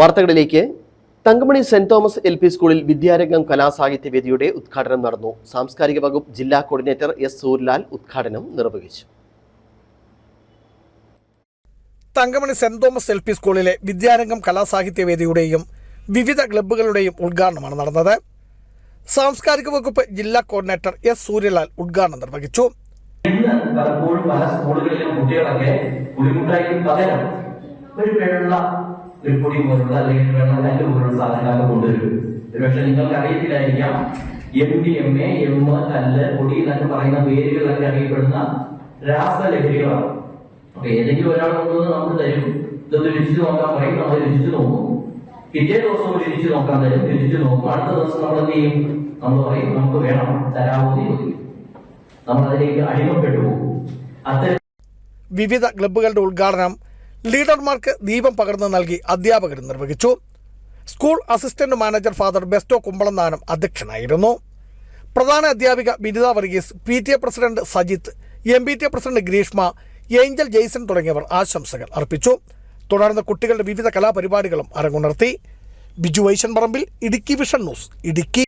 വാർത്തകളിലേക്ക്. Thankamani Saint Thomas L P സ്കൂളിൽ വിദ്യാരംഗം കലാസാഹിത്യവേദിയുടെ ഉദ്ഘാടനം നടന്നു. സാംസ്കാരിക വകുപ്പ് ജില്ലാ കോർഡിനേറ്റർ എസ് സൂര്ലാൽ ഉദ്ഘാടനം നിർവഹിച്ചു. Thankamani Saint Thomas L P സ്കൂളിലെ വിദ്യാരംഗം കലാസാഹിത്യ വേദിയുടെയും വിവിധ ക്ലബ്ബുകളുടെയും ഉദ്ഘാടനമാണ് നടന്നത്. സാംസ്കാരിക വകുപ്പ് ജില്ലാ കോർഡിനേറ്റർ എസ് സൂര്യലാൽ ഉദ്ഘാടനം നിർവഹിച്ചു. ഇന്ന് പലപ്പോഴും പല സ്കൂളുകളിലും കുട്ടികളൊക്കെ ബുദ്ധിമുട്ടായിരിക്കും പകരം ഒരു വെള്ള ഒരു പൊടി പോലുള്ള അല്ലെങ്കിൽ വെള്ളം കല്ല് പോലുള്ള സാധനങ്ങളൊക്കെ കൊണ്ടുവരും. ഒരുപക്ഷെ നിങ്ങൾക്ക് അറിയത്തില്ലായിരിക്കാം. M D M A M കല്ല് പൊടി എന്നൊക്കെ പറയുന്ന പേരുകളൊക്കെ അറിയപ്പെടുന്ന രാസലഹരികളാണ്. അപ്പൊ ഏതെങ്കിലും ഒരാൾ കൊണ്ടുവന്ന് നമുക്ക് തരും. ഇതൊന്ന് രുചിച്ച് നോക്കാൻ പറയും. നമ്മൾ രുചിച്ച് നോക്കും. പിറ്റേ ദിവസം രുചിച്ച് നോക്കാൻ തരും. രുചിച്ച് നോക്കും. അടുത്ത ദിവസം നമ്മൾ എന്ത് ചെയ്യും? നമ്മൾ പറയും നമുക്ക് വേണം. തരാമോ നമ്മൾ അതിലേക്ക് അടിമപ്പെട്ടു പോകും. അത്തരം വിവിധ ക്ലബ്ബുകളുടെ ഉദ്ഘാടനം ലീഡർമാർക്ക് ദീപം പകർന്നു നൽകി അധ്യാപകർ നിർവഹിച്ചു. School assistant manager father Besto Kumbalananam അധ്യക്ഷനായിരുന്നു. പ്രധാന അധ്യാപിക Binitha Varghese P T A president Sajith M P T A president Greeshma Angel Jaison തുടങ്ങിയവർ ആശംസകൾ അർപ്പിച്ചു. തുടർന്ന് കുട്ടികളുടെ വിവിധ കലാപരിപാടികളും അരങ്ങുണർത്തി. Biju Vaishan Parambil Idukki Vision News Idukki.